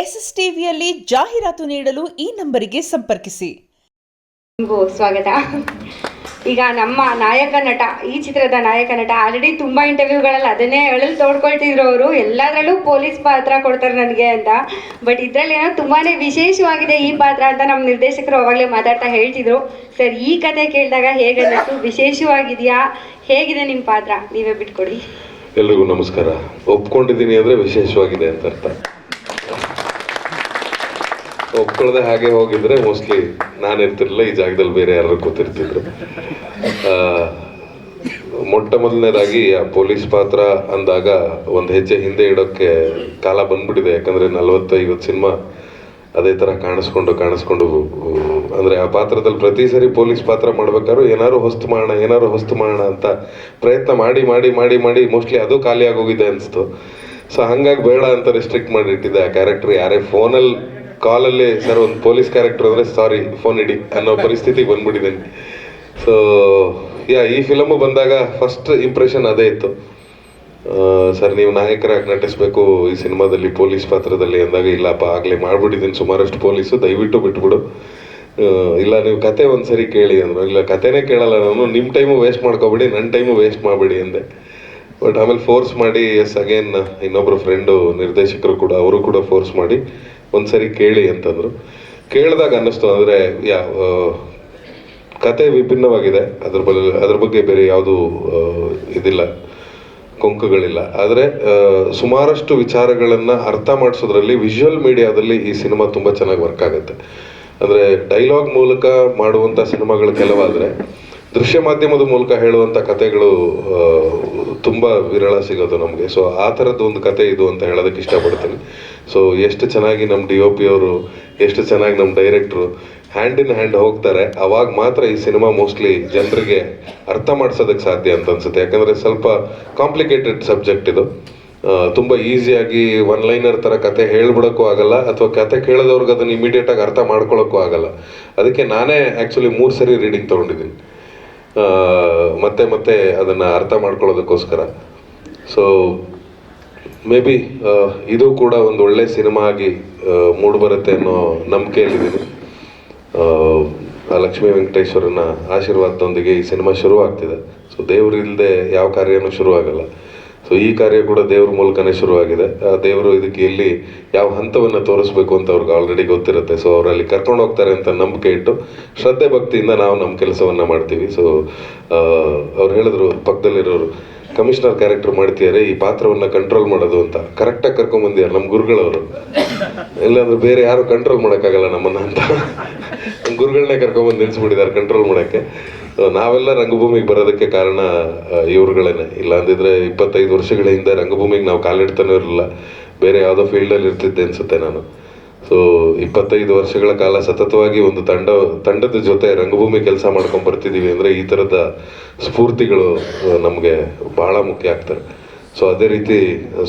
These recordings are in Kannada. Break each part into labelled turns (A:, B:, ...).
A: ಎಸ್ಎಸ್ ಟಿವಿಯಲ್ಲಿ ಜಾಹೀರಾತು ನೀಡಲು ಈ ನಂಬರಿಗೆ ಸಂಪರ್ಕಿಸಿ.
B: ನಿಮಗೂ ಸ್ವಾಗತ. ಈಗ ನಮ್ಮ ನಾಯಕ ನಟ ಈ ಚಿತ್ರದ ನಾಯಕ ನಟ ಆಲ್ರೆಡಿ ತುಂಬಾ ಇಂಟರ್ವ್ಯೂಗಳಲ್ಲಿ ಅದನ್ನೇ ಅಳಲು ತೋಡ್ಕೊಳ್ತಿದ್ರು ಅವರು. ಎಲ್ಲದರಲ್ಲೂ ಪೊಲೀಸ್ ಪಾತ್ರ ಕೊಡ್ತಾರೆ ನನಗೆ ಅಂತ. ಬಟ್ ಇದರಲ್ಲಿ ಏನೋ ತುಂಬಾನೇ ವಿಶೇಷವಾಗಿದೆ ಈ ಪಾತ್ರ ಅಂತ ನಮ್ಮ ನಿರ್ದೇಶಕರು ಅವಾಗಲೇ ಮಾತಾಡ್ತಾ ಹೇಳ್ತಿದ್ರು. ಸರ್ ಈ ಕತೆ ಕೇಳಿದಾಗ ಹೇಗೆ ಅನ್ನಿಸ್ತು? ವಿಶೇಷವಾಗಿದೆಯಾ? ಹೇಗಿದೆ ನಿಮ್ಮ ಪಾತ್ರ? ನೀವೇ ಬಿಟ್ಕೊಡಿ.
C: ಎಲ್ರಿಗೂ ನಮಸ್ಕಾರ. ಒಪ್ಕೊಂಡಿದ್ದೀನಿ ಅಂದರೆ ವಿಶೇಷವಾಗಿದೆ ಅಂತ ಅರ್ಥ. ಒಪ್ಕೊಳ್ಳದೆ ಹಾಗೆ ಹೋಗಿದ್ರೆ ಮೋಸ್ಟ್ಲಿ ನಾನು ಇರ್ತಿರ್ಲಿಲ್ಲ, ಈ ಜಾಗದಲ್ಲಿ ಬೇರೆ ಯಾರು ಕೂತಿರ್ತಿದ್ರು. ಮೊಟ್ಟ ಮೊದಲನೇದಾಗಿ ಆ ಪೊಲೀಸ್ ಪಾತ್ರ ಅಂದಾಗ ಒಂದು ಹೆಜ್ಜೆ ಹಿಂದೆ ಇಡೋಕ್ಕೆ ಕಾಲ ಬಂದ್ಬಿಟ್ಟಿದೆ. ಯಾಕಂದ್ರೆ ನಲವತ್ತೈವತ್ತು ಸಿನಿಮಾ ಅದೇ ಥರ ಕಾಣಿಸ್ಕೊಂಡು ಕಾಣಿಸ್ಕೊಂಡು ಅಂದರೆ ಆ ಪಾತ್ರದಲ್ಲಿ ಪ್ರತಿ ಸರಿ ಪೊಲೀಸ್ ಪಾತ್ರ ಮಾಡ್ಬೇಕಾದ್ರೂ ಏನಾದ್ರು ಹೊಸ್ತು ಮಾಡೋಣ, ಏನಾದ್ರು ಹೊಸ್ತು ಮಾಡೋಣ ಅಂತ ಪ್ರಯತ್ನ ಮಾಡಿ ಮಾಡಿ ಮಾಡಿ ಮಾಡಿ ಮೋಸ್ಟ್ಲಿ ಅದು ಖಾಲಿ ಆಗೋಗಿದೆ ಅನಿಸ್ತು. ಸೊ ಹಂಗಾಗಿ ಬೇಡ ಅಂತ ರಿಸ್ಟ್ರಿಕ್ಟ್ ಮಾಡಿಟ್ಟಿದ್ದೆ ಆ ಕ್ಯಾರೆಕ್ಟರ್ ಯಾರೇ ಫೋನಲ್ಲಿ ಕಾಲಲ್ಲಿ ಸರ್ ಒಂದು ಪೊಲೀಸ್ ಕ್ಯಾರೆಕ್ಟರ್ ಅಂದ್ರೆ ಸಾರಿ ಫೋನ್ ಇಡಿ ಅನ್ನೋ ಪರಿಸ್ಥಿತಿಗೆ ಬಂದ್ಬಿಟ್ಟಿದ್ದೀನಿ ಸೊ ಯಾ ಈ ಫಿಲಮ್ ಬಂದಾಗ ಫಸ್ಟ್ ಇಂಪ್ರೆಷನ್ ಅದೇ ಇತ್ತು. ಸರ್ ನೀವು ನಾಯಕರಾಗಿ ನಟಿಸ್ಬೇಕು ಈ ಸಿನಿಮಾದಲ್ಲಿ ಪೊಲೀಸ್ ಪಾತ್ರದಲ್ಲಿ ಅಂದಾಗ ಇಲ್ಲಪ್ಪ ಆಗಲೇ ಮಾಡ್ಬಿಟ್ಟಿದ್ದೀನಿ ಸುಮಾರಷ್ಟು ಪೊಲೀಸು ದಯವಿಟ್ಟು ಬಿಟ್ಬಿಡು. ಇಲ್ಲ ನೀವು ಕತೆ ಒಂದ್ಸರಿ ಕೇಳಿ ಅಂದ್ರೆ. ಇಲ್ಲ ಕತೆನೇ ಕೇಳಲ್ಲ ನಾನು ನಿಮ್ಮ ಟೈಮು ವೇಸ್ಟ್ ಮಾಡ್ಕೋಬೇಡಿ ನನ್ನ ಟೈಮು ವೇಸ್ಟ್ ಮಾಡಬೇಡಿ ಅಂದೆ. ಬಟ್ ಆಮೇಲೆ ಫೋರ್ಸ್ ಮಾಡಿ ಎಸ್ ಅಗೇನ್ ಇನ್ನೊಬ್ರು ಫ್ರೆಂಡು ನಿರ್ದೇಶಕರು ಕೂಡ ಅವರು ಕೂಡ ಫೋರ್ಸ್ ಮಾಡಿ ಒಂದ್ಸರಿ ಕೇಳಿ ಅಂತಂದ್ರು. ಕೇಳಿದಾಗ ಅನ್ನಿಸ್ತು ಅಂದರೆ, ಯಾ ಕತೆ ವಿಭಿನ್ನವಾಗಿದೆ. ಅದ್ರ ಬಗ್ಗೆ ಅದ್ರ ಬಗ್ಗೆ ಬೇರೆ ಯಾವುದು ಇದಿಲ್ಲ, ಕೊಂಕುಗಳಿಲ್ಲ. ಆದರೆ ಸುಮಾರಷ್ಟು ವಿಚಾರಗಳನ್ನು ಅರ್ಥ ಮಾಡಿಸೋದ್ರಲ್ಲಿ ವಿಜುವಲ್ ಮೀಡಿಯಾದಲ್ಲಿ ಈ ಸಿನಿಮಾ ತುಂಬಾ ಚೆನ್ನಾಗಿ ವರ್ಕ್ ಆಗುತ್ತೆ. ಅಂದ್ರೆ ಡೈಲಾಗ್ ಮೂಲಕ ಮಾಡುವಂತ ಸಿನಿಮಾಗಳು ಕೆಲವಾದ್ರೆ ದೃಶ್ಯ ಮಾಧ್ಯಮದ ಮೂಲಕ ಹೇಳುವಂಥ ಕತೆಗಳು ತುಂಬ ವಿರಳ ಸಿಗೋದು ನಮಗೆ. ಸೊ ಆ ಥರದ್ದು ಒಂದು ಕತೆ ಇದು ಅಂತ ಹೇಳೋದಕ್ಕೆ ಇಷ್ಟಪಡ್ತೀನಿ. ಸೊ ಎಷ್ಟು ಚೆನ್ನಾಗಿ ನಮ್ಮ ಡಿ ಒ ಪಿ ಅವರು, ಎಷ್ಟು ಚೆನ್ನಾಗಿ ನಮ್ಮ ಡೈರೆಕ್ಟ್ರು ಹ್ಯಾಂಡ್ ಇನ್ ಹ್ಯಾಂಡ್ ಹೋಗ್ತಾರೆ, ಅವಾಗ ಮಾತ್ರ ಈ ಸಿನಿಮಾ ಮೋಸ್ಟ್ಲಿ ಜನರಿಗೆ ಅರ್ಥ ಮಾಡಿಸೋದಕ್ಕೆ ಸಾಧ್ಯ ಅಂತ ಅನ್ಸುತ್ತೆ. ಯಾಕಂದರೆ ಸ್ವಲ್ಪ ಕಾಂಪ್ಲಿಕೇಟೆಡ್ ಸಬ್ಜೆಕ್ಟ್ ಇದು. ತುಂಬ ಈಸಿಯಾಗಿ ಒನ್ ಲೈನರ್ ಥರ ಕತೆ ಹೇಳ್ಬಿಡೋಕ್ಕೂ ಆಗಲ್ಲ, ಅಥವಾ ಕತೆ ಕೇಳೋದವ್ರಿಗೆ ಅದನ್ನು ಇಮಿಡಿಯೇಟಾಗಿ ಅರ್ಥ ಮಾಡ್ಕೊಳ್ಳೋಕ್ಕೂ ಆಗಲ್ಲ. ಅದಕ್ಕೆ ನಾನೇ ಆ್ಯಕ್ಚುಲಿ ಮೂರು ಸರಿ ರೀಡಿಂಗ್ ತಗೊಂಡಿದ್ದೀನಿ. ಮತ್ತೆ ಮತ್ತೆ ಅದನ್ನ ಅರ್ಥ ಮಾಡ್ಕೊಳ್ಳೋದಕ್ಕೋಸ್ಕರ. ಸೊ ಮೇ ಬಿ ಇದು ಕೂಡ ಒಂದು ಒಳ್ಳೆ ಸಿನಿಮಾ ಆಗಿ ಮೂಡಿಬರುತ್ತೆ ಅನ್ನೋ ನಂಬಿಕೆಯಲ್ಲಿದ್ದೀನಿ ಲಕ್ಷ್ಮೀ ವೆಂಕಟೇಶ್ವರನ ಆಶೀರ್ವಾದದೊಂದಿಗೆ ಈ ಸಿನಿಮಾ ಶುರುವಾಗ್ತಿದೆ. ಸೊ ದೇವರಿಲ್ಲದೆ ಯಾವ ಕಾರ್ಯನೂ ಶುರುವಾಗಲ್ಲ. ಸೊ ಈ ಕಾರ್ಯ ಕೂಡ ದೇವ್ರ ಮೂಲಕನೇ ಶುರುವಾಗಿದೆ. ಆ ದೇವರು ಇದಕ್ಕೆ ಎಲ್ಲಿ ಯಾವ ಹಂತವನ್ನು ತೋರಿಸ್ಬೇಕು ಅಂತ ಅವ್ರಿಗೆ ಆಲ್ರೆಡಿ ಗೊತ್ತಿರುತ್ತೆ. ಸೊ ಅವರಲ್ಲಿ ಕರ್ಕೊಂಡು ಹೋಗ್ತಾರೆ ಅಂತ ನಂಬಿಕೆ ಇಟ್ಟು ಶ್ರದ್ಧೆ ಭಕ್ತಿಯಿಂದ ನಾವು ನಮ್ಮ ಕೆಲಸವನ್ನು ಮಾಡ್ತೀವಿ. ಸೊ ಅವ್ರು ಹೇಳಿದ್ರು, ಪಕ್ಕದಲ್ಲಿರೋರು ಕಮಿಷನರ್ ಕ್ಯಾರೆಕ್ಟರ್ ಮಾಡ್ತಿದ್ದಾರೆ, ಈ ಪಾತ್ರವನ್ನು ಕಂಟ್ರೋಲ್ ಮಾಡೋದು ಅಂತ. ಕರೆಕ್ಟಾಗಿ ಕರ್ಕೊಂಬಂದಿದ್ದಾರೆ ನಮ್ಮ ಗುರುಗಳವರು. ಇಲ್ಲಾಂದ್ರೆ ಬೇರೆ ಯಾರು ಕಂಟ್ರೋಲ್ ಮಾಡೋಕ್ಕಾಗಲ್ಲ ನಮ್ಮನ್ನ ಅಂತ. ನಮ್ಮ ಗುರುಗಳನ್ನೇ ಕರ್ಕೊಂಬಂದು ನಿಲ್ಲಿಸ್ಬಿಟ್ಟಿದ್ದಾರೆ ಕಂಟ್ರೋಲ್ ಮಾಡೋಕ್ಕೆ. ನಾವೆಲ್ಲ ರಂಗಭೂಮಿಗೆ ಬರೋದಕ್ಕೆ ಕಾರಣ ಇವ್ರುಗಳೇನೆ. ಇಲ್ಲ ಅಂದಿದ್ರೆ ಇಪ್ಪತ್ತೈದು ವರ್ಷಗಳ ಹಿಂದೆ ರಂಗಭೂಮಿಗೆ ನಾವು ಕಾಲಿಡ್ತಾನೆ ಇರಲಿಲ್ಲ. ಬೇರೆ ಯಾವುದೋ ಫೀಲ್ಡಲ್ಲಿ ಇರ್ತಿದ್ದೆ ಅನ್ಸುತ್ತೆ ನಾನು. ಸೊ ಇಪ್ಪತ್ತೈದು ವರ್ಷಗಳ ಕಾಲ ಸತತವಾಗಿ ಒಂದು ತಂಡ, ತಂಡದ ಜೊತೆ ರಂಗಭೂಮಿ ಕೆಲಸ ಮಾಡ್ಕೊಂಡು ಬರ್ತಿದ್ದೀವಿ ಅಂದ್ರೆ ಈ ತರದ ಸ್ಫೂರ್ತಿಗಳು ನಮಗೆ ಬಹಳ ಮುಖ್ಯ ಆಗ್ತಾರೆ ಸೊ ಅದೇ ರೀತಿ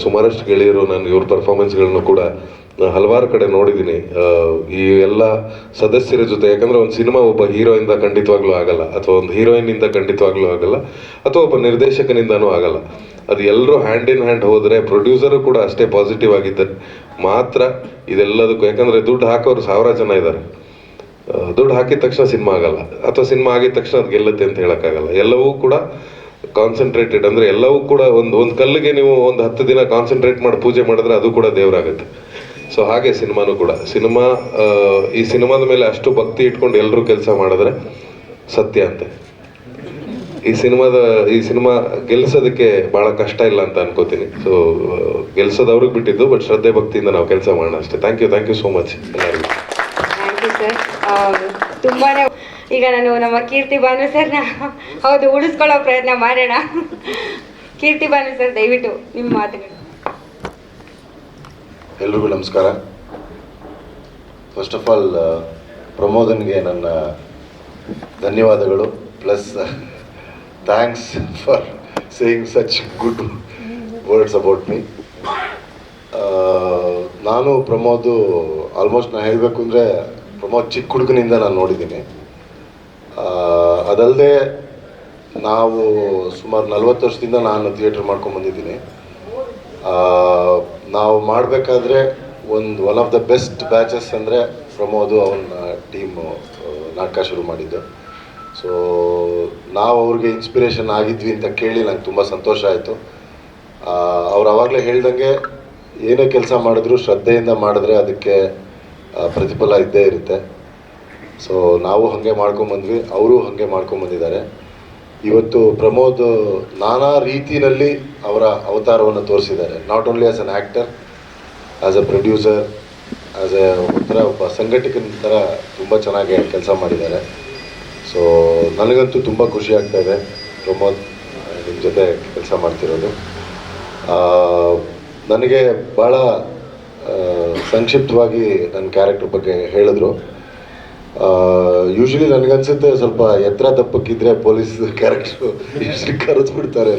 C: ಸುಮಾರಷ್ಟು ಗೆಳೆಯರು ನಾನು ಇವ್ರ ಪರ್ಫಾರ್ಮೆನ್ಸ್ಗಳನ್ನು ಕೂಡ ಹಲವಾರು ಕಡೆ ನೋಡಿದ್ದೀನಿ ಈ ಎಲ್ಲ ಸದಸ್ಯರ ಜೊತೆ, ಯಾಕಂದ್ರೆ ಒಂದು ಸಿನಿಮಾ ಒಬ್ಬ ಹೀರೋಯಿಂದ ಖಂಡಿತವಾಗ್ಲೂ ಆಗಲ್ಲ, ಅಥವಾ ಒಂದು ಹೀರೋಯಿನ್ನಿಂದ ಖಂಡಿತವಾಗ್ಲೂ ಆಗಲ್ಲ, ಅಥವಾ ಒಬ್ಬ ನಿರ್ದೇಶಕನಿಂದನೂ ಆಗಲ್ಲ. ಅದು ಎಲ್ಲರೂ ಹ್ಯಾಂಡ್ ಇನ್ ಹ್ಯಾಂಡ್ ಹೋದರೆ ಪ್ರೊಡ್ಯೂಸರು ಕೂಡ ಅಷ್ಟೇ ಪಾಸಿಟಿವ್ ಆಗಿದ್ದರೆ. ಮಾತ್ರ ಇದೆಲ್ಲದಕ್ಕೂ, ಯಾಕಂದ್ರೆ ದುಡ್ಡು ಹಾಕೋರು ಸಾವಿರ ಜನ ಇದ್ದಾರೆ. ದುಡ್ಡು ಹಾಕಿದ ತಕ್ಷಣ ಸಿನಿಮಾ ಆಗಲ್ಲ, ಅಥವಾ ಸಿನಿಮಾ ಆಗಿದ ತಕ್ಷಣ ಅದು ಗೆಲ್ಲುತ್ತೆ ಅಂತ ಹೇಳೋಕ್ಕಾಗಲ್ಲ. ಎಲ್ಲವೂ ಕೂಡ ಕಾನ್ಸಂಟ್ರೇಟೆಡ್ ಅಂದರೆ ಎಲ್ಲವೂ ಕೂಡ ಒಂದು ಒಂದು ಕಲ್ಲಿಗೆ ನೀವು ಒಂದು ಹತ್ತು ದಿನ ಕಾನ್ಸಂಟ್ರೇಟ್ ಮಾಡಿ ಪೂಜೆ ಮಾಡಿದ್ರೆ ಅದು ಕೂಡ ದೇವರಾಗುತ್ತೆ. ಸೊ ಹಾಗೆ ಸಿನಿಮಾನು ಕೂಡ. ಸಿನಿಮಾ ಈ ಸಿನಿಮಾದ ಮೇಲೆ ಅಷ್ಟು ಭಕ್ತಿ ಇಟ್ಕೊಂಡು ಎಲ್ಲರೂ ಕೆಲಸ ಮಾಡಿದ್ರೆ ಸತ್ಯ ಅಂತೆ. ಈ ಸಿನಿಮಾದ, ಈ ಸಿನಿಮಾ ಗೆಲ್ಸೋದಕ್ಕೆ ಭಾಳ ಕಷ್ಟ ಇಲ್ಲ ಅಂತ ಅನ್ಕೋತೀನಿ. ಸೊ ಗೆಲ್ಸೋದು ಬಿಟ್ಟಿದ್ದು ಬಟ್ ಶ್ರದ್ಧೆ ಭಕ್ತಿಯಿಂದ ನಾವು ಕೆಲಸ ಮಾಡೋಣ ಅಷ್ಟೇ. Thank you thank you so much ಎಲ್ಲರಿಗೂ.
B: ತುಂಬಾನೇ ಈಗ ನಾನು ನಮ್ಮ ಕೀರ್ತಿ ಬಾನು ಸರ್ನ ಹೌದು, ಉಳಿಸ್ಕೊಳ್ಳೋ ಪ್ರಯತ್ನ ಮಾಡೋಣ. ಕೀರ್ತಿ ಬಾನು ಸರ್, ದಯವಿಟ್ಟು ನಿಮ್ಮ ಮಾತುಗಳು.
D: ಎಲ್ರಿಗೂ ನಮಸ್ಕಾರ. ಫಸ್ಟ್ ಆಫ್ ಆಲ್ ಪ್ರಮೋದನ್ಗೆ ನನ್ನ ಧನ್ಯವಾದಗಳು plus thanks for saying such good words about me ನಾನು ಪ್ರಮೋದು ಆಲ್ಮೋಸ್ಟ್ ನಾನು ಹೇಳಬೇಕು ಅಂದರೆ ಪ್ರಮೋದ್ ಚಿಕ್ಕ ಹುಡುಗನಿಂದ ನಾನು ನೋಡಿದ್ದೀನಿ. ಅದಲ್ಲದೆ ನಾವು ಸುಮಾರು ನಲ್ವತ್ತು ವರ್ಷದಿಂದ ನಾನು ಥಿಯೇಟ್ರ್ ಮಾಡ್ಕೊಂಡು ಬಂದಿದ್ದೀನಿ. ನಾವು ಮಾಡಬೇಕಾದ್ರೆ ಒಂದು one of the best batches ಅಂದರೆ ಪ್ರಮೋದು ಅವನ ಟೀಮು ನಾಟಕ ಶುರು ಮಾಡಿದ್ದು. ಸೊ ನಾವು ಅವ್ರಿಗೆ ಇನ್ಸ್ಪಿರೇಷನ್ ಆಗಿದ್ವಿ ಅಂತ ಕೇಳಿ ನಂಗೆ ತುಂಬ ಸಂತೋಷ ಆಯಿತು. ಅವ್ರು ಆವಾಗಲೇ ಹೇಳ್ದಂಗೆ ಏನೇ ಕೆಲಸ ಮಾಡಿದ್ರು ಶ್ರದ್ಧೆಯಿಂದ ಮಾಡಿದ್ರೆ ಅದಕ್ಕೆ ಪ್ರತಿಫಲ ಇದ್ದೇ ಇರುತ್ತೆ. ಸೊ ನಾವು ಹಾಗೆ ಮಾಡ್ಕೊಂಬಂದ್ವಿ, ಅವರು ಹಾಗೆ ಮಾಡ್ಕೊಂಬಂದಿದ್ದಾರೆ. ಇವತ್ತು ಪ್ರಮೋದ್ ನಾನಾ ರೀತಿಯಲ್ಲಿ ಅವರ ಅವತಾರವನ್ನು ತೋರಿಸಿದ್ದಾರೆ. Not only as an actor as a producer as a ಒಂಥರ ಒಬ್ಬ ಸಂಘಟಕನ ಥರ ತುಂಬ ಚೆನ್ನಾಗಿ ಕೆಲಸ ಮಾಡಿದ್ದಾರೆ. ಸೊ ನನಗಂತೂ ತುಂಬ ಖುಷಿ ಆಗ್ತಾ ಇದೆ ಪ್ರಮೋದ್ ನಿಮ್ಮ ಜೊತೆ ಕೆಲಸ ಮಾಡ್ತಿರೋದು. ನನಗೆ ಭಾಳ ಸಂಕ್ಷಿಪ್ತವಾಗಿ ನನ್ನ ಕ್ಯಾರೆಕ್ಟರ್ ಬಗ್ಗೆ ಹೇಳಿದ್ರು. ಯೂಶ್ವಲಿ ನನಗನ್ಸುತ್ತೆ ಸ್ವಲ್ಪ ಎತ್ತರ ತಪ್ಪಕ್ಕಿದ್ರೆ ಪೊಲೀಸ್ ಕ್ಯಾರೆಕ್ಟ್ರು ಎಷ್ಟು ಕರೆಸ್ಬಿಡ್ತಾರೆ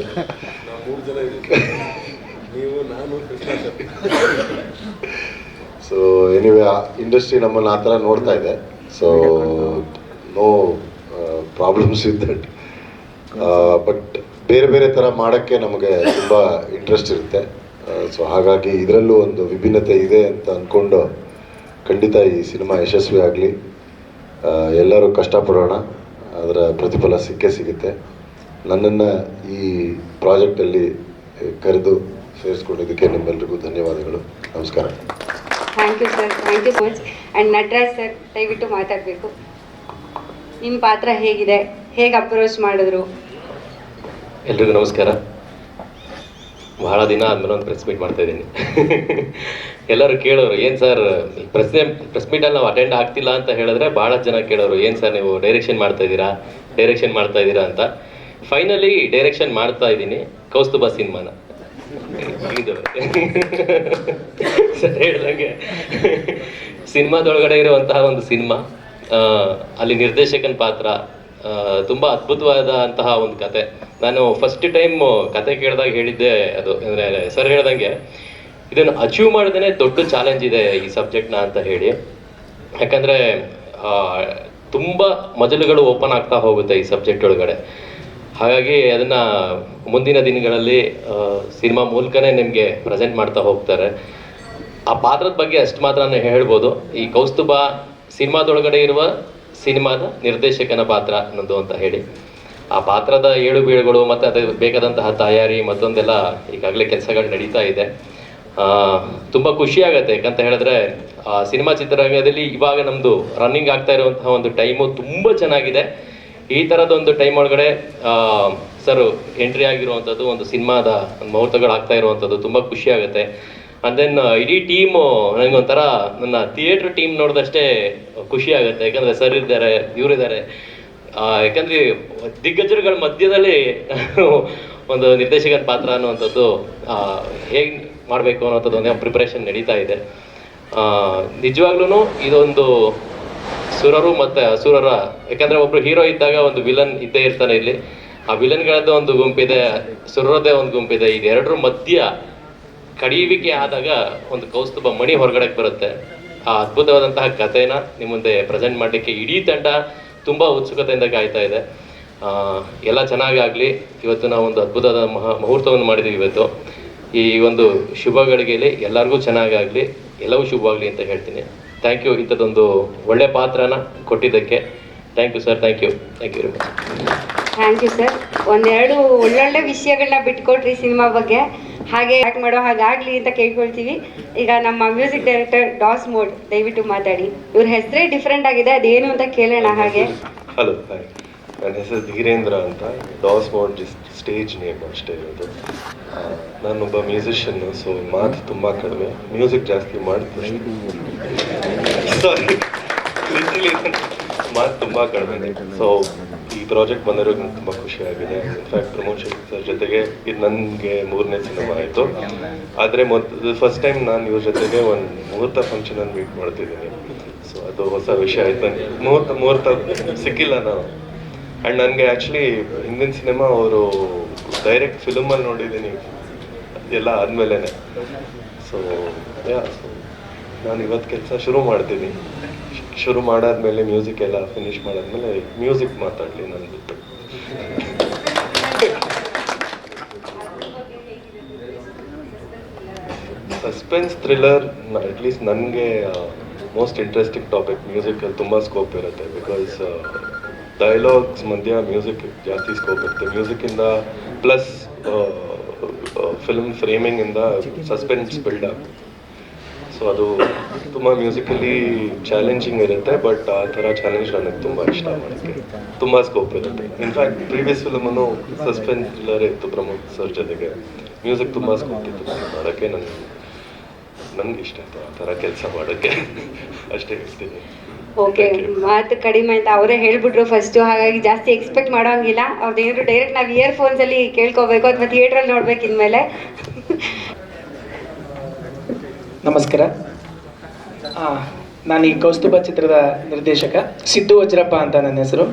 D: ಸೊ ಎನಿವೆ ಇಂಡಸ್ಟ್ರಿ ನಮ್ಮನ್ನು ಆ ಥರ ನೋಡ್ತಾ ಇದೆ. So no problems with that but ಬೇರೆ ಬೇರೆ ಥರ ಮಾಡೋಕ್ಕೆ ನಮಗೆ ತುಂಬ ಇಂಟ್ರೆಸ್ಟ್ ಇರುತ್ತೆ. ಸೊ ಹಾಗಾಗಿ ಇದರಲ್ಲೂ ಒಂದು ವಿಭಿನ್ನತೆ ಇದೆ ಅಂತ ಅಂದ್ಕೊಂಡು ಖಂಡಿತ ಈ ಸಿನಿಮಾ ಯಶಸ್ವಿ ಆಗಲಿ. ಎಲ್ಲರೂ ಕಷ್ಟಪಡೋಣ. ಅದರ ಪ್ರತಿಫಲ ಸಿಕ್ಕೇ ಸಿಗುತ್ತೆ. ನನ್ನನ್ನು ಈ ಪ್ರಾಜೆಕ್ಟಲ್ಲಿ ಕರೆದು ಸೇರಿಸ್ಕೊಂಡಿದ್ದಕ್ಕೆ ನಿಮ್ಮೆಲ್ರಿಗೂ ಧನ್ಯವಾದಗಳು. ನಮಸ್ಕಾರ.
B: Thank you sir thank you so much and Nataraj sir ದಯವಿಟ್ಟು ಮಾತಾಡಬೇಕು. ನಿಮ್ಮ ಪಾತ್ರ ಹೇಗಿದೆ? ಹೇಗೆ ಅಪ್ರೋಚ್ ಮಾಡಿದ್ರು?
E: ಎಲ್ರಿಗೂ ನಮಸ್ಕಾರ. ಬಹಳ ದಿನ ಆದಮೇಲೆ ಒಂದು ಪ್ರೆಸ್ ಮೀಟ್ ಮಾಡ್ತಾ ಇದ್ದೀನಿ. ಎಲ್ಲರೂ ಕೇಳೋರು, ಏನು ಸರ್ ಪ್ರೆಸ್ ಪ್ರೆಸ್ ಮೀಟಲ್ಲಿ ನಾವು ಅಟೆಂಡ್ ಆಗ್ತಿಲ್ಲ ಅಂತ ಹೇಳಿದ್ರೆ ಭಾಳ ಜನ ಕೇಳೋರು, ಏನು ಸರ್ ನೀವು ಡೈರೆಕ್ಷನ್ ಮಾಡ್ತಾ ಇದ್ದೀರಾ ಡೈರೆಕ್ಷನ್ ಮಾಡ್ತಾ ಇದ್ದೀರಾ ಅಂತ. ಫೈನಲಿ ಡೈರೆಕ್ಷನ್ ಮಾಡ್ತಾ ಇದ್ದೀನಿ, ಕೌಸ್ತುಭ ಸಿನಿಮಾನ. ಇದು. ಸರ್ ಹೇಳ್ದಂಗೆ. ಸಿನಿಮಾದೊಳಗಡೆ ಇರುವಂತಹ ಒಂದು ಸಿನಿಮಾ ಅಲ್ಲಿ ನಿರ್ದೇಶಕನ ಪಾತ್ರ ತುಂಬಾ ಅದ್ಭುತವಾದಂತಹ ಒಂದು ಕತೆ. ನಾನು ಫಸ್ಟ್ ಟೈಮ್ ಕತೆ ಕೇಳಿದಾಗ ಹೇಳಿದ್ದೆ ಅದು, ಅಂದ್ರೆ ಸರ್ ಹೇಳ್ದಂಗೆ, ಇದನ್ನು ಅಚೀವ್ ಮಾಡಿದ್ರೆ ದೊಡ್ಡ ಚಾಲೆಂಜ್ ಇದೆ ಈ ಸಬ್ಜೆಕ್ಟ್ನ ಅಂತ ಹೇಳಿ. ಯಾಕಂದ್ರೆ ತುಂಬ ಮಜಲುಗಳು ಓಪನ್ ಆಗ್ತಾ ಹೋಗುತ್ತೆ ಈ ಸಬ್ಜೆಕ್ಟ್ ಒಳಗಡೆ. ಹಾಗಾಗಿ ಅದನ್ನ ಮುಂದಿನ ದಿನಗಳಲ್ಲಿ ಸಿನಿಮಾ ಮೂಲಕನೇ ನಿಮಗೆ ಪ್ರೆಸೆಂಟ್ ಮಾಡ್ತಾ ಹೋಗ್ತಾರೆ. ಆ ಪಾತ್ರದ ಬಗ್ಗೆ ಅಷ್ಟು ಮಾತ್ರ ಹೇಳ್ಬೋದು. ಈ ಕೌಸ್ತುಭ ಸಿನಿಮಾದೊಳಗಡೆ ಇರುವ ಸಿನಿಮಾದ ನಿರ್ದೇಶಕನ ಪಾತ್ರ ಅನ್ನೋದು ಅಂತ ಹೇಳಿ. ಆ ಪಾತ್ರದ ಏಳು ಬೀಳುಗಳು ಮತ್ತು ಅದಕ್ಕೆ ಬೇಕಾದಂತಹ ತಯಾರಿ ಮತ್ತೊಂದೆಲ್ಲ ಈಗಾಗಲೇ ಕೆಲಸಗಳು ನಡೀತಾ ಇದೆ. ತುಂಬ ಖುಷಿ ಆಗುತ್ತೆ. ಯಾಕಂತ ಹೇಳಿದ್ರೆ, ಆ ಸಿನಿಮಾ ಚಿತ್ರರಂಗದಲ್ಲಿ ಇವಾಗ ನಮ್ಮದು ರನ್ನಿಂಗ್ ಆಗ್ತಾ ಇರುವಂತಹ ಒಂದು ಟೈಮು ತುಂಬ ಚೆನ್ನಾಗಿದೆ. ಈ ಥರದೊಂದು ಟೈಮ್ ಒಳಗಡೆ ಸರ್ ಎಂಟ್ರಿ ಆಗಿರುವಂಥದ್ದು ಒಂದು ಸಿನಿಮಾದ ಮುಹೂರ್ತಗಳು ಆಗ್ತಾ ಇರುವಂಥದ್ದು ತುಂಬ ಖುಷಿ ಅಂಡ್ ದೆನ್ ಇಡೀ ಟೀಮು ನನಗೊಂಥರ ನನ್ನ ಥಿಯೇಟ್ರ್ ಟೀಮ್ ನೋಡಿದಷ್ಟೇ ಖುಷಿ ಆಗುತ್ತೆ ಯಾಕಂದ್ರೆ ಸರ್ ಇದ್ದಾರೆ, ಇವರಿದ್ದಾರೆ. ಯಾಕಂದ್ರೆ ದಿಗ್ಗಜರುಗಳ ಮಧ್ಯದಲ್ಲಿ ಒಂದು ನಿರ್ದೇಶಕನ ಪಾತ್ರ ಅನ್ನುವಂಥದ್ದು ಹೇಗೆ ಮಾಡಬೇಕು ಅನ್ನೋಂಥದ್ದು ಒಂದು ಪ್ರಿಪ್ರೇಷನ್ ನಡೀತಾ ಇದೆ. ನಿಜವಾಗ್ಲೂ ಇದೊಂದು ಸುರರು ಮತ್ತು ಅಸುರರ, ಯಾಕಂದರೆ ಒಬ್ಬರು ಹೀರೋ ಇದ್ದಾಗ ಒಂದು ವಿಲನ್ ಇದ್ದೇ ಇರ್ತಾನೆ ಇಲ್ಲಿ. ಆ ವಿಲನ್ಗಳದ್ದೇ ಒಂದು ಗುಂಪಿದೆ, ಸುರರದ್ದೇ ಒಂದು ಗುಂಪಿದೆ. ಇದೆರಡರ ಮಧ್ಯ ಕಡಿಯುವಿಕೆ ಆದಾಗ ಒಂದು ಕೌಸ್ತುಭ ಮಣಿ ಹೊರಗಡೆ ಬರುತ್ತೆ. ಆ ಅದ್ಭುತವಾದಂತಹ ಕಥೆನ ನಿಮ್ಮ ಮುಂದೆ ಪ್ರೆಸೆಂಟ್ ಮಾಡಲಿಕ್ಕೆ ಇಡೀ ತಂಡ ತುಂಬ ಉತ್ಸುಕತೆಯಿಂದ ಕಾಯ್ತಾ ಇದೆ. ಎಲ್ಲ ಚೆನ್ನಾಗಾಗಲಿ ಇವತ್ತು ನಾವು ಒಂದು ಅದ್ಭುತವಾದ ಮಹಾ ಮುಹೂರ್ತವನ್ನು ಮಾಡಿದ್ದೀವಿ ಇವತ್ತು. ಈ ಒಂದು ಶುಭ ಗಳಿಗೆಯಲ್ಲಿ ಎಲ್ಲರಿಗೂ ಚೆನ್ನಾಗಾಗಲಿ ಎಲ್ಲವೂ ಶುಭವಾಗಲಿ ಅಂತ ಹೇಳ್ತೀನಿ. ಥ್ಯಾಂಕ್ ಯು ಇಂಥದ್ದೊಂದು ಒಳ್ಳೆ ಪಾತ್ರನ ಕೊಟ್ಟಿದ್ದಕ್ಕೆ. Thank you sir thank you thank you very much
B: thank you sir ಒಂದೆರಡು ಒಳ್ಳೊಳ್ಳೆ ವಿಷಯಗಳನ್ನ ಬಿಟ್ಕೊಟ್ರಿ ಸಿನಿಮಾ ಬಗ್ಗೆ. ಹಾಗೆ ಯಾಕೆ ಮಾಡೋ ಹಾಗಾಗ್ಲಿ ಅಂತ ಕೇಳ್ಕೊಳ್ತೀವಿ. ಈಗ ನಮ್ಮ ಮ್ಯೂಸಿಕ್ ಡೈರೆಕ್ಟರ್ ಡಾಸ್ ಮೋಡ್ ದಯವಿಟ್ಟು ಮಾತಾಡಿ. ಇವ್ರ ಹೆಸರೇ ಡಿಫ್ರೆಂಟ್ ಆಗಿದೆ ಅದೇನು ಅಂತ ಕೇಳೋಣ ಹಾಗೆ.
F: ಹಲೋ ಹಾಯ್ ನನ್ನ ಹೆಸರು ಧೀರೇಂದ್ರ ಅಂತ. DOS mode just stage name ಅಷ್ಟೇ ಇರೋದು. ನಾನು ನಾನೊಬ್ಬ ಮ್ಯೂಸಿಷಿಯನ್ನು ಸೊ ಮಾತು ತುಂಬ ಕಡಿಮೆ. ಮ್ಯೂಸಿಕ್ ಜಾಸ್ತಿ ಮಾಡ್ತೀನಿ ಸಾರಿ ಮಾತು ತುಂಬ ಕಡಿಮೆ. ಸೊ ಈ ಪ್ರಾಜೆಕ್ಟ್ ಬಂದಿರೋದು ನಂಗೆ ತುಂಬ ಖುಷಿ ಆಗಿದೆ. ಇನ್ಫ್ಯಾಕ್ಟ್ ಪ್ರಮೋಷನ್ ಜೊತೆಗೆ ಇದು ನನಗೆ ಮೂರನೇ ಸಿನಿಮಾ ಆಯಿತು. ಆದರೆ ಮೊದಲು ಫಸ್ಟ್ ಟೈಮ್ ನಾನು ಇವ್ರ ಜೊತೆಗೆ ಒಂದು ಮುಹೂರ್ತ ಫಂಕ್ಷನಲ್ಲಿ ಮೀಟ್ ಮಾಡ್ತಿದ್ದೀನಿ. ಸೊ ಅದು ಹೊಸ ವಿಷಯ ಆಯ್ತು. ನನಗೆ ಮುಹೂರ್ತ ಮುಹೂರ್ತ ಸಿಕ್ಕಿಲ್ಲ ನಾನು. ಆ್ಯಂಡ್ ನನಗೆ ಆ್ಯಕ್ಚುಲಿ ಹಿಂದಿನ ಸಿನಿಮಾ ಅವರು ಡೈರೆಕ್ಟ್ ಫಿಲಮಲ್ಲಿ ನೋಡಿದ್ದೀನಿ. ಎಲ್ಲ ಆದಮೇಲೆ ಸೊ ಯಾ ಸೊ ನಾನು ಇವತ್ತು ಕೆಲಸ ಶುರು ಮಾಡ್ತೀನಿ. ಶುರು ಮಾಡಾದ್ಮೇಲೆ ಮ್ಯೂಸಿಕ್ ಎಲ್ಲ ಫಿನಿಶ್ ಮಾಡಾದ್ಮೇಲೆ ಮ್ಯೂಸಿಕ್ ಮಾತಾಡಲಿ ನನ್ನ ಬಿಟ್ಟು ಸಸ್ಪೆನ್ಸ್ ಥ್ರಿಲ್ಲರ್ ಅಟ್ಲೀಸ್ಟ್ ನನಗೆ ಮೋಸ್ಟ್ ಇಂಟ್ರೆಸ್ಟಿಂಗ್ ಟಾಪಿಕ್ ಮ್ಯೂಸಿಕಲ್ಲಿ ತುಂಬ ಸ್ಕೋಪ್ ಇರುತ್ತೆ ಬಿಕಾಸ್ ಡೈಲಾಗ್ಸ್ ಮಧ್ಯ ಮ್ಯೂಸಿಕ್ ಜಾಸ್ತಿ ಸ್ಕೋಪ್ ಇರುತ್ತೆ. ಮ್ಯೂಸಿಕ್ಕಿಂದ ಪ್ಲಸ್ ಫಿಲ್ಮ್ ಫ್ರೇಮಿಂಗಿಂದ ಸಸ್ಪೆನ್ಸ್ ಬಿಲ್ಡ್ ಆಗುತ್ತೆ. ಸೊ ಅದು ತುಂಬ ಮ್ಯೂಸಿಕಲಿ ಚಾಲೆಂಜಿಂಗ್ ಇರುತ್ತೆ ಬಟ್ ಆ ಥರ ಚಾಲೆಂಜ್ ನನಗೆ ತುಂಬ ಇಷ್ಟ ಮಾಡೋಕ್ಕೆ. ತುಂಬ ಸ್ಕೋಪ್ ಇರುತ್ತೆ. ಇನ್ಫ್ಯಾಕ್ಟ್ ಪ್ರೀವಿಯಸ್ ಫಿಲಮನ್ನು ಸಸ್ಪೆನ್ಸ್ ಥ್ರಿಲ್ಲರ್ ಇತ್ತು ಪ್ರಮೋದ್ ಸರ್ ಜೊತೆಗೆ. ಮ್ಯೂಸಿಕ್ ತುಂಬ ಸ್ಕೋಪ್ ಇತ್ತು ಮಾಡೋಕ್ಕೆ. ನನಗೆ ನನಗೆ ಇಷ್ಟ ಆಯಿತು ಆ ಥರ ಕೆಲಸ ಮಾಡೋಕ್ಕೆ. ಅಷ್ಟೇ ಹೇಳ್ತೀನಿ.
B: ಓಕೆ ಮಾತು ಕಡಿಮೆ ಅಂತ ಅವರೇ ಹೇಳ್ಬಿಟ್ರು ಫಸ್ಟು ಹಾಗಾಗಿ ಜಾಸ್ತಿ ಎಕ್ಸ್ಪೆಕ್ಟ್ ಮಾಡೋಂಗಿಲ್ಲ. ಅವ್ರದ್ದೇನಾದ್ರು ಡೈರೆಕ್ಟ್ ನಾವು ಇಯರ್ಫೋನ್ಸಲ್ಲಿ ಕೇಳ್ಕೋಬೇಕು ಅಥವಾ ಥಿಯೇಟ್ರಲ್ಲಿ ನೋಡ್ಬೇಕು ಇನ್ಮೇಲೆ.
G: ನಮಸ್ಕಾರ. ನಾನು ಈ ಕೌಸ್ತುಭ ಚಿತ್ರದ ನಿರ್ದೇಶಕ ಸಿದ್ದು ವಜ್ರಪ್ಪ ಅಂತ ನನ್ನ ಹೆಸರು.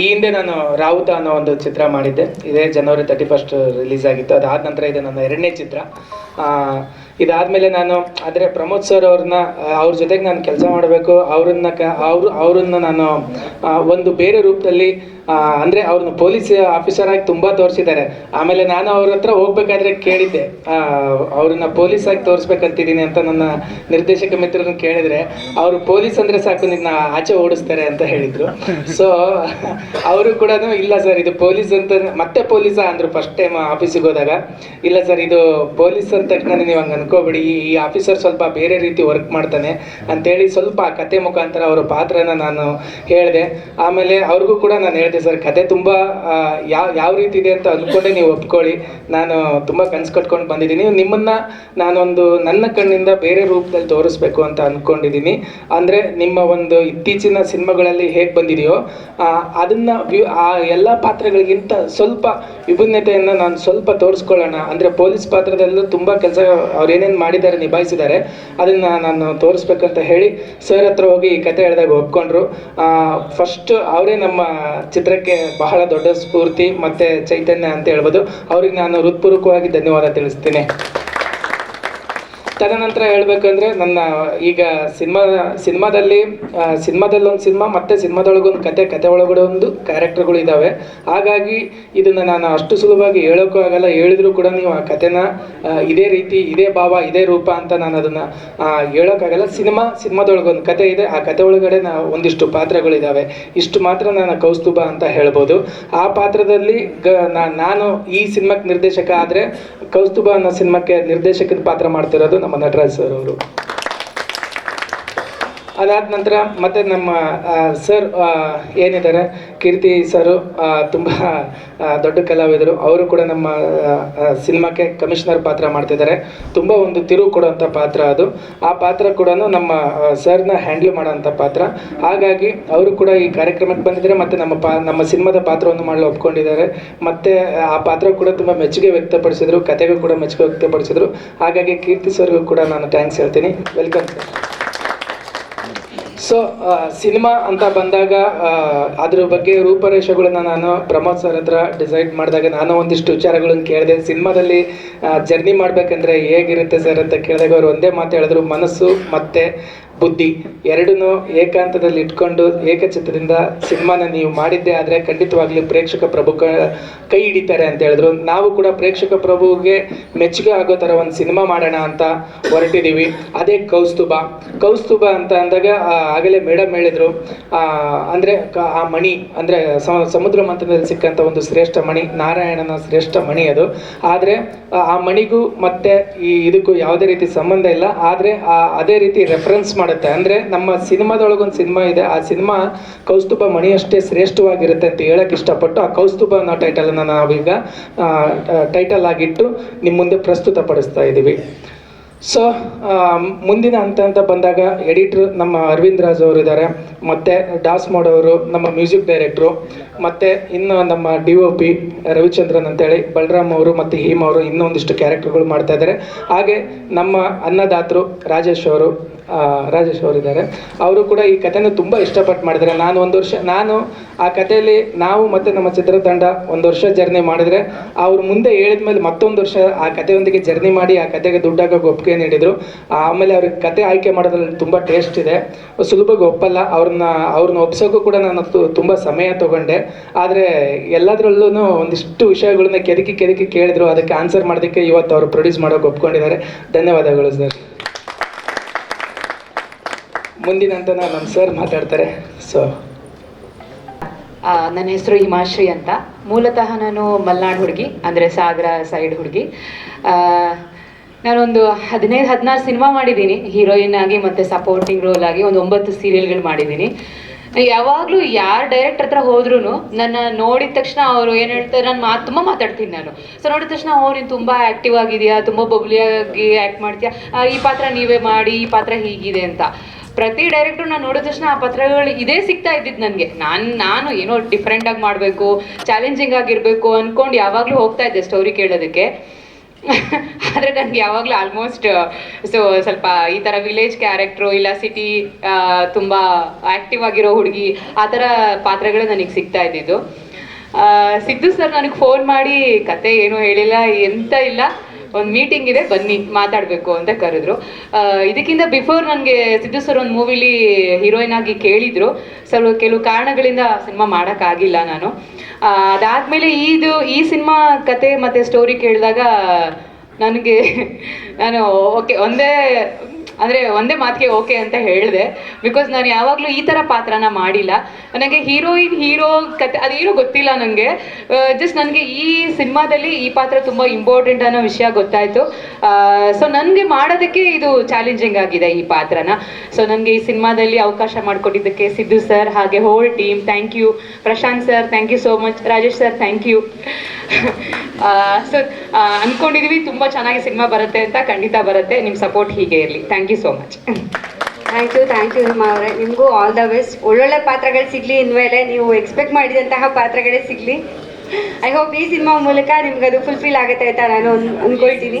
G: ಈ ಹಿಂದೆ ನಾನು ರಾವುತ ಅನ್ನೋ ಒಂದು ಚಿತ್ರ ಮಾಡಿದ್ದೆ. ಇದೇ ಜನವರಿ ತರ್ಟಿ ಫಸ್ಟ್ ರಿಲೀಸ್ ಆಗಿತ್ತು. ಅದಾದ ನಂತರ ಇದು ನನ್ನ ಎರಡನೇ ಚಿತ್ರ. ಇದಾದಮೇಲೆ ನಾನು, ಆದರೆ ಪ್ರಮೋದ್ ಸರ್ ಅವ್ರನ್ನ ಅವ್ರ ಜೊತೆಗೆ ನಾನು ಕೆಲಸ ಮಾಡಬೇಕು. ಅವ್ರನ್ನ ಕ, ಅವರು, ಅವ್ರನ್ನ ನಾನು ಒಂದು ಬೇರೆ ರೂಪದಲ್ಲಿ ಅಂದ್ರೆ ಅವ್ರನ್ನ ಪೊಲೀಸ್ ಆಫೀಸರ್ ಆಗಿ ತುಂಬಾ ತೋರಿಸಿದ್ದಾರೆ. ಆಮೇಲೆ ನಾನು ಅವ್ರ ಹತ್ರ ಹೋಗ್ಬೇಕಾದ್ರೆ ಕೇಳಿದ್ದೆ. ಅವ್ರನ್ನ ಪೊಲೀಸ್ ಆಗಿ ತೋರಿಸ್ಬೇಕಂತಿದ್ದೀನಿ ಅಂತ ನನ್ನ ನಿರ್ದೇಶಕ ಮಿತ್ರರನ್ನ ಕೇಳಿದ್ರೆ, ಅವರು ಪೊಲೀಸ್ ಅಂದ್ರೆ ಸಾಕು, ನಿನ್ನ ಆಚೆ ಓಡಿಸ್ತಾರೆ ಅಂತ ಹೇಳಿದ್ರು. ಸೊ ಅವರು ಕೂಡ ಇಲ್ಲ ಸರ್, ಇದು ಪೊಲೀಸ್ ಅಂತ ಮತ್ತೆ ಪೊಲೀಸ ಅಂದ್ರು ಫಸ್ಟ್ ಟೈಮ್ ಆಫೀಸಿಗೆ ಹೋದಾಗ. ಇಲ್ಲ ಸರ್, ಇದು ಪೊಲೀಸ್ ಅಂತ ತಕ್ಷಣ ನೀವು ಹಂಗೆ ಅನ್ಕೋಬೇಡಿ, ಈ- ಆಫೀಸರ್ ಸ್ವಲ್ಪ ಬೇರೆ ರೀತಿ ವರ್ಕ್ ಮಾಡ್ತಾನೆ ಅಂತೇಳಿ ಸ್ವಲ್ಪ ಕತೆ ಮುಖಾಂತರ ಅವರ ಪಾತ್ರನ ನಾನು ಹೇಳಿದೆ. ಆಮೇಲೆ ಅವ್ರಿಗೂ ಕೂಡ ನಾನು ಹೇಳಿದೆ ಸರ್, ಕತೆ ತುಂಬ ಯಾವ ಯಾವ ರೀತಿ ಇದೆ ಅಂತ ಅಂದ್ಕೊಂಡೆ ನೀವು ಒಪ್ಕೊಳ್ಳಿ. ನಾನು ತುಂಬ ಕನ್ಸು ಕಟ್ಕೊಂಡು ಬಂದಿದ್ದೀನಿ. ನಿಮ್ಮನ್ನ ನಾನೊಂದು ನನ್ನ ಕಣ್ಣಿಂದ ಬೇರೆ ರೂಪದಲ್ಲಿ ತೋರಿಸ್ಬೇಕು ಅಂತ ಅಂದ್ಕೊಂಡಿದ್ದೀನಿ. ಅಂದರೆ ನಿಮ್ಮ ಒಂದು ಇತ್ತೀಚಿನ ಸಿನಿಮಾಗಳಲ್ಲಿ ಹೇಗೆ ಬಂದಿದೆಯೋ ಅದನ್ನು ಆ ಎಲ್ಲ ಪಾತ್ರಗಳಿಗಿಂತ ಸ್ವಲ್ಪ ವಿಭಿನ್ನತೆಯನ್ನು ನಾನು ಸ್ವಲ್ಪ ತೋರಿಸ್ಕೊಳ್ಳೋಣ. ಅಂದರೆ ಪೊಲೀಸ್ ಪಾತ್ರದಲ್ಲೂ ತುಂಬ ಕೆಲಸ ಅವ್ರು ಏನೇನು ಮಾಡಿದ್ದಾರೆ ನಿಭಾಯಿಸಿದ್ದಾರೆ, ಅದನ್ನ ನಾನು ತೋರಿಸ್ಬೇಕಂತ ಹೇಳಿ ಸರ್ ಹತ್ರ ಹೋಗಿ ಈ ಕತೆ ಹೇಳಿದಾಗ ಒಪ್ಕೊಂಡ್ರು. ಫಸ್ಟ್ ಅವರೇ ನಮ್ಮ ಚಿತ್ರಕ್ಕೆ ಬಹಳ ದೊಡ್ಡ ಸ್ಫೂರ್ತಿ ಮತ್ತೆ ಚೈತನ್ಯ ಅಂತ ಹೇಳ್ಬೋದು. ಅವ್ರಿಗೆ ನಾನು ಹೃತ್ಪೂರ್ವಕವಾಗಿ ಧನ್ಯವಾದ ತಿಳಿಸ್ತೀನಿ. ತದನಂತರ ಹೇಳ್ಬೇಕಂದ್ರೆ ನನ್ನ ಈಗ ಸಿನಿಮಾ, ಸಿನಿಮಾದಲ್ಲಿ ಸಿನಿಮಾದಲ್ಲೊಂದು ಸಿನಿಮಾ, ಮತ್ತೆ ಸಿನಿಮಾದೊಳಗೊಂದು ಕತೆ ಕತೆ ಒಳಗಡೆ ಒಂದು ಕ್ಯಾರೆಕ್ಟರ್ಗಳು ಇದ್ದಾವೆ ಹಾಗಾಗಿ ಇದನ್ನು ನಾನು ಅಷ್ಟು ಸುಲಭವಾಗಿ ಹೇಳೋಕ್ಕೂ ಆಗಲ್ಲ. ಹೇಳಿದರೂ ಕೂಡ ನೀವು ಆ ಕತೆನ ಇದೇ ರೀತಿ, ಇದೇ ಭಾವ, ಇದೇ ರೂಪ ಅಂತ ನಾನು ಅದನ್ನು ಹೇಳೋಕ್ಕಾಗಲ್ಲ. ಸಿನಿಮಾ, ಸಿನಿಮಾದೊಳಗೊಂದು ಕತೆ ಇದೆ. ಆ ಕತೆ ಒಳಗಡೆ ನಾ ಒಂದಿಷ್ಟು ಪಾತ್ರಗಳಿದ್ದಾವೆ ಇಷ್ಟು ಮಾತ್ರ ನಾನು ಕೌಸ್ತುಭ ಅಂತ ಹೇಳ್ಬೋದು. ಆ ಪಾತ್ರದಲ್ಲಿ ಗ ನಾನು ಈ ಸಿನಿಮಾಕ್ಕೆ ನಿರ್ದೇಶಕ ಆದರೆ ಕೌಸ್ತುಭ ಅನ್ನೋ ಸಿನಿಮಾಕ್ಕೆ ನಿರ್ದೇಶಕದ ಪಾತ್ರ ಮಾಡ್ತಿರೋದು ನಮ್ಮ ನಟರಾಜ್ ಸರ್ ಅವರು ಅದಾದ ನಂತರ ಮತ್ತೆ ನಮ್ಮ ಸರ್ ಏನಿದ್ದಾರೆ, ಕೀರ್ತಿ ಸರು ತುಂಬ ದೊಡ್ಡ ಕಲಾವಿದರು, ಅವರು ಕೂಡ ನಮ್ಮ ಸಿನಿಮಾಕ್ಕೆ ಕಮಿಷನರ್ ಪಾತ್ರ ಮಾಡ್ತಿದ್ದಾರೆ. ತುಂಬ ಒಂದು ತಿರುವು ಕೊಡುವಂಥ ಪಾತ್ರ ಅದು. ಆ ಪಾತ್ರ ಕೂಡ ನಮ್ಮ ಸರ್ನ ಹ್ಯಾಂಡಲ್ ಮಾಡೋಂಥ ಪಾತ್ರ. ಹಾಗಾಗಿ ಅವರು ಕೂಡ ಈ ಕಾರ್ಯಕ್ರಮಕ್ಕೆ ಬಂದಿದ್ದಾರೆ, ಮತ್ತು ನಮ್ಮ ಪಾ, ನಮ್ಮ ಸಿನಿಮಾದ ಪಾತ್ರವನ್ನು ಮಾಡಲು ಒಪ್ಕೊಂಡಿದ್ದಾರೆ. ಮತ್ತು, ಆ ಪಾತ್ರ ಕೂಡ ತುಂಬ ಮೆಚ್ಚುಗೆ ವ್ಯಕ್ತಪಡಿಸಿದರು, ಕತೆಗೂ ಕೂಡ ಮೆಚ್ಚುಗೆ ವ್ಯಕ್ತಪಡಿಸಿದರು. ಹಾಗಾಗಿ ಕೀರ್ತಿ ಸರ್ಗೂ ಕೂಡ ನಾನು ಥ್ಯಾಂಕ್ಸ್ ಹೇಳ್ತೀನಿ. ವೆಲ್ಕಮ್ ಸರ್ ಸೊ ಸಿನಿಮಾ ಅಂತ ಬಂದಾಗ ಅದ್ರ ಬಗ್ಗೆ ರೂಪರೇಷೆಗಳನ್ನ ನಾನು ಪ್ರಮೋದ್ ಸರ್ ಹತ್ರ ಡಿಸೈಡ್ ಮಾಡಿದಾಗ ನಾನು ಒಂದಿಷ್ಟು ವಿಚಾರಗಳನ್ನು ಕೇಳಿದೆ. ಸಿನಿಮಾದಲ್ಲಿ ಜರ್ನಿ ಮಾಡಬೇಕಂದ್ರೆ ಹೇಗಿರುತ್ತೆ ಸರ್ ಅಂತ ಕೇಳಿದಾಗ ಅವ್ರು ಒಂದೇ ಮಾತು ಹೇಳಿದ್ರು, ಮನಸ್ಸು ಮತ್ತು ಬುದ್ಧಿ ಎರಡನ್ನೂ ಏಕಾಂತದಲ್ಲಿ ಇಟ್ಕೊಂಡು ಏಕಚಿತ್ರದಿಂದ ಸಿನಿಮಾನ ನೀವು ಮಾಡಿದ್ದೆ ಆದರೆ ಖಂಡಿತವಾಗ್ಲೂ ಪ್ರೇಕ್ಷಕ ಪ್ರಭು ಕೈ ಹಿಡಿತಾರೆ ಅಂತ ಹೇಳಿದ್ರು. ನಾವು ಕೂಡ ಪ್ರೇಕ್ಷಕ ಪ್ರಭುಗೆ ಮೆಚ್ಚುಗೆ ಆಗೋ ಥರ ಒಂದು ಸಿನಿಮಾ ಮಾಡೋಣ ಅಂತ ಹೊರಟಿದ್ದೀವಿ ಅದೇ ಕೌಸ್ತುಭ. ಕೌಸ್ತುಭ ಅಂತ ಅಂದಾಗ ಆಗಲೇ ಮೇಡಮ್ ಹೇಳಿದ್ರು ಅಂದರೆ ಆ ಮಣಿ, ಅಂದರೆ ಸಮ- ಸಮುದ್ರ ಮಂಥನದಲ್ಲಿ ಸಿಕ್ಕಂಥ ಒಂದು ಶ್ರೇಷ್ಠ ಮಣಿ, ನಾರಾಯಣನ ಶ್ರೇಷ್ಠ ಮಣಿ ಅದು. ಆದರೆ, ಆ ಮಣಿಗೂ ಮತ್ತೆ ಈ ಇದಕ್ಕೂ ಯಾವುದೇ ರೀತಿ ಸಂಬಂಧ ಇಲ್ಲ. ಆದರೆ ಅದೇ ರೀತಿ ರೆಫರೆನ್ಸ್ ಮಾಡುತ್ತೆ. ಅಂದ್ರೆ ನಮ್ಮ ಸಿನಿಮಾದೊಳಗೊಂದು ಸಿನಿಮಾ ಇದೆ. ಆ ಸಿನಿಮಾ ಕೌಸ್ತುಭ ಮಣಿಯಷ್ಟೇ ಶ್ರೇಷ್ಠವಾಗಿರುತ್ತೆ ಅಂತ ಹೇಳಕ್ ಇಷ್ಟಪಟ್ಟು ಆ ಕೌಸ್ತುಭ ಅನ್ನೋ ಟೈಟಲನ್ನು ನಾವೀಗ ಟೈಟಲ್ ಆಗಿಟ್ಟು ನಿಮ್ಮ ಮುಂದೆ ಪ್ರಸ್ತುತಪಡಿಸ್ತಾ ಇದ್ದೀವಿ ಸೊ ಮುಂದಿನ ಹಂತ ಅಂತ ಬಂದಾಗ ಎಡಿಟ್ರ್ ನಮ್ಮ ಅರವಿಂದ್ ರಾಜ್ ಅವರು ಇದ್ದಾರೆ ಮತ್ತು ಡಾಸ್ ಮಾಡೋರು ನಮ್ಮ ಮ್ಯೂಸಿಕ್ ಡೈರೆಕ್ಟ್ರು, ಮತ್ತು ಇನ್ನು ನಮ್ಮ ಡಿ ಒ ಪಿ ರವಿಚಂದ್ರನ್ ಅಂತೇಳಿ, ಬಲರಾಮ್ ಅವರು ಮತ್ತು ಹೀಮ್ ಅವರು ಇನ್ನೂ ಒಂದಿಷ್ಟು ಕ್ಯಾರೆಕ್ಟರ್ಗಳು ಮಾಡ್ತಾ ಇದ್ದಾರೆ ಹಾಗೆ ನಮ್ಮ ಅನ್ನದಾತರು ರಾಜೇಶ್ ಅವರು ರಾಜೇಶ್ ಅವರಿದ್ದಾರೆ. ಅವರು ಕೂಡ ಈ ಕಥೆನ ತುಂಬ ಇಷ್ಟಪಟ್ಟು ಮಾಡಿದ್ದಾರೆ. ನಾನು ಒಂದು ವರ್ಷ, ನಾನು ಆ ಕಥೆಯಲ್ಲಿ ನಾವು ಮತ್ತು ನಮ್ಮ ಚಿತ್ರತಂಡ ಒಂದು ವರ್ಷ ಜರ್ನಿ ಮಾಡಿದರೆ, ಅವ್ರು ಮುಂದೆ ಹೇಳಿದ ಮೇಲೆ ಮತ್ತೊಂದು ವರ್ಷ ಆ ಕಥೆಯೊಂದಿಗೆ ಜರ್ನಿ ಮಾಡಿ ಆ ಕಥೆಗೆ ದುಡ್ಡಾಗೋಕೆ ಒಪ್ಪಿಗೆ ನೀಡಿದರು. ಆಮೇಲೆ ಅವ್ರಿಗೆ ಕತೆ ಆಯ್ಕೆ ಮಾಡೋದ್ರಲ್ಲಿ ತುಂಬ ಟೇಸ್ಟ್ ಇದೆ. ಸುಲಭವಾಗಿ ಒಪ್ಪಲ್ಲ. ಅವ್ರನ್ನ ಅವ್ರನ್ನ ಒಪ್ಸೋಕ್ಕೂ ಕೂಡ ನಾನು ತುಂಬ ಸಮಯ ತಗೊಂಡೆ. ಆದರೆ ಎಲ್ಲದರಲ್ಲೂ ಒಂದಿಷ್ಟು ವಿಷಯಗಳನ್ನ ಕೆದಕಿ ಕೆದಕಿ ಕೇಳಿದ್ರು. ಅದಕ್ಕೆ ಆನ್ಸರ್ ಮಾಡೋದಕ್ಕೆ ಇವತ್ತು ಅವರು ಪ್ರೊಡ್ಯೂಸ್ ಮಾಡೋಕೆ ಒಪ್ಕೊಂಡಿದ್ದಾರೆ. ಧನ್ಯವಾದಗಳು ಸರ್. ಮುಂದಿನ ಅಂತ ನಮ್ಮ ಸರ್ ಮಾತಾಡ್ತಾರೆ. ಸೊ
H: ನನ್ನ ಹೆಸರು ಹಿಮಾಶ್ರೀ ಅಂತ. ಮೂಲತಃ ನಾನು ಮಲ್ನಾಡ್ ಹುಡುಗಿ, ಅಂದರೆ ಸಾಗರ ಸೈಡ್ ಹುಡುಗಿ. ನಾನೊಂದು ಹದಿನೈದು, ಹದಿನಾರು ಸಿನಿಮಾ ಮಾಡಿದ್ದೀನಿ. ಹೀರೋಯಿನ್ ಆಗಿ ಮತ್ತು ಸಪೋರ್ಟಿಂಗ್ ರೋಲ್ ಆಗಿ ಒಂದು ಒಂಬತ್ತು ಸೀರಿಯಲ್ಗಳು ಮಾಡಿದ್ದೀನಿ. ಯಾವಾಗಲೂ ಯಾರು ಡೈರೆಕ್ಟರ್ ಹತ್ರ ಹೋದ್ರೂ ನನ್ನ ನೋಡಿದ ತಕ್ಷಣ ಅವರು ಏನು ಹೇಳ್ತಾರೆ, ನಾನು ಮಾತು ತುಂಬ ಮಾತಾಡ್ತೀನಿ ನಾನು. ಸೊ ನೋಡಿದ ತಕ್ಷಣ, ಓ, ನೀನು ತುಂಬ ಆ್ಯಕ್ಟಿವ್ ಆಗಿದೆಯಾ, ತುಂಬ ಬಬ್ಲಿಯಾಗಿ ಆ್ಯಕ್ಟ್ ಮಾಡ್ತೀಯಾ? ಈ ಪಾತ್ರ ನೀವೇ ಮಾಡಿ, ಈ ಪಾತ್ರ ಹೀಗಿದೆ ಅಂತ. ಪ್ರತಿ ಡೈರೆಕ್ಟರ್ ನಾನು ನೋಡಿದ ತಕ್ಷಣ ಆ ಪತ್ರಗಳು ಇದೇ ಸಿಗ್ತಾ ಇದ್ದಿದ್ದು ನನಗೆ. ನಾನು ನಾನು ಏನೋ ಡಿಫ್ರೆಂಟಾಗಿ ಮಾಡಬೇಕು ಚಾಲೆಂಜಿಂಗ್ ಆಗಿರಬೇಕು ಅಂದ್ಕೊಂಡು ಯಾವಾಗಲೂ ಹೋಗ್ತಾ ಇದ್ದೆ ಸ್ಟೋರಿ ಕೇಳೋದಕ್ಕೆ. ಆದರೆ ನನಗೆ ಯಾವಾಗಲೂ ಆಲ್ಮೋಸ್ಟ್ ಸೊ ಸ್ವಲ್ಪ ಈ ಥರ ವಿಲೇಜ್ ಕ್ಯಾರೆಕ್ಟ್ರು ಇಲ್ಲ ಸಿಟಿ ತುಂಬ ಆ್ಯಕ್ಟಿವ್ ಆಗಿರೋ ಹುಡುಗಿ, ಆ ಥರ ಪಾತ್ರಗಳು ನನಗೆ ಸಿಗ್ತಾ ಇದ್ದಿದ್ದು. ಸಿದ್ದು ಸರ್ ನನಗೆ ಫೋನ್ ಮಾಡಿ ಕತೆ ಏನೂ ಹೇಳಿಲ್ಲ, ಎಂತ ಇಲ್ಲ. ಒಂದು ಮೀಟಿಂಗ್ ಇದೆ, ಬನ್ನಿ, ಮಾತಾಡಬೇಕು ಅಂತ ಕರೆದ್ರು. ಇದಕ್ಕಿಂತ ಬಿಫೋರ್ ನನಗೆ ಸಿದ್ದು ಸರ್ ಒಂದು ಮೂವಿಲಿ ಹೀರೋಯಿನ್ ಆಗಿ ಕೇಳಿದ್ರು. ಸ್ವಲ್ಪ ಕೆಲವು ಕಾರಣಗಳಿಂದ ಸಿನಿಮಾ ಮಾಡೋಕ್ಕಾಗಿಲ್ಲ ನಾನು. ಅದಾದ್ಮೇಲೆ ಇದು, ಈ ಸಿನಿಮಾ ಕತೆ ಮತ್ತು ಸ್ಟೋರಿ ಕೇಳಿದಾಗ, ನನಗೆ, ನಾನು, ಓಕೆ, ಒಂದೇ ಅಂದರೆ ಒಂದೇ ಮಾತಿಗೆ ಓಕೆ ಅಂತ ಹೇಳಿದೆ. ಬಿಕಾಸ್ ನಾನು ಯಾವಾಗಲೂ ಈ ಥರ ಪಾತ್ರನ ಮಾಡಿಲ್ಲ. ನನಗೆ ಹೀರೋಯಿನ್ ಹೀರೋ ಕತೆ ಅದೇನು ಗೊತ್ತಿಲ್ಲ ನನಗೆ ಜಸ್ಟ್ ನನಗೆ ಈ ಸಿನಿಮಾದಲ್ಲಿ ಈ ಪಾತ್ರ ತುಂಬ ಇಂಪಾರ್ಟೆಂಟ್ ಅನ್ನೋ ವಿಷಯ ಗೊತ್ತಾಯಿತು. ಸೊ ನನಗೆ ಮಾಡೋದಕ್ಕೆ ಇದು ಚಾಲೆಂಜಿಂಗ್ ಆಗಿದೆ ಈ ಪಾತ್ರನ. ಸೊ ನನಗೆ ಈ ಸಿನಿಮಾದಲ್ಲಿ ಅವಕಾಶ ಮಾಡಿಕೊಟ್ಟಿದ್ದಕ್ಕೆ ಸಿದ್ದು ಸರ್ ಹಾಗೆ whole team thank you Prashanth sir thank you so much Rajesh sir thank you so ಅಂದ್ಕೊಂಡಿದ್ದೀವಿ ತುಂಬ ಚೆನ್ನಾಗಿ ಸಿನಿಮಾ ಬರುತ್ತೆ ಅಂತ ಖಂಡಿತ ಬರುತ್ತೆ. ನಿಮ್ಮ ಸಪೋರ್ಟ್ ಹೀಗೆ ಇರಲಿ. Thank you so much
B: thank you thank you Hima ಅವರೇ ನಿಮಗೂ ಆಲ್ ದ ಬೆಸ್ಟ್ ಒಳ್ಳೊಳ್ಳೆ ಪಾತ್ರಗಳು ಸಿಗಲಿ ಇನ್ಮೇಲೆ ನೀವು ಎಕ್ಸ್ಪೆಕ್ಟ್ ಮಾಡಿದಂತಹ ಪಾತ್ರಗಳೇ ಸಿಗಲಿ. ಐ ಹೋಪ್ ಈ ಸಿನಿಮಾ ಮೂಲಕ ನಿಮ್ಗೆ ಅದು ಫುಲ್ಫಿಲ್ ಆಗುತ್ತೆ ಅಂತ ನಾನು ಅನ್- ಅನ್ಕೊಳ್ತೀನಿ.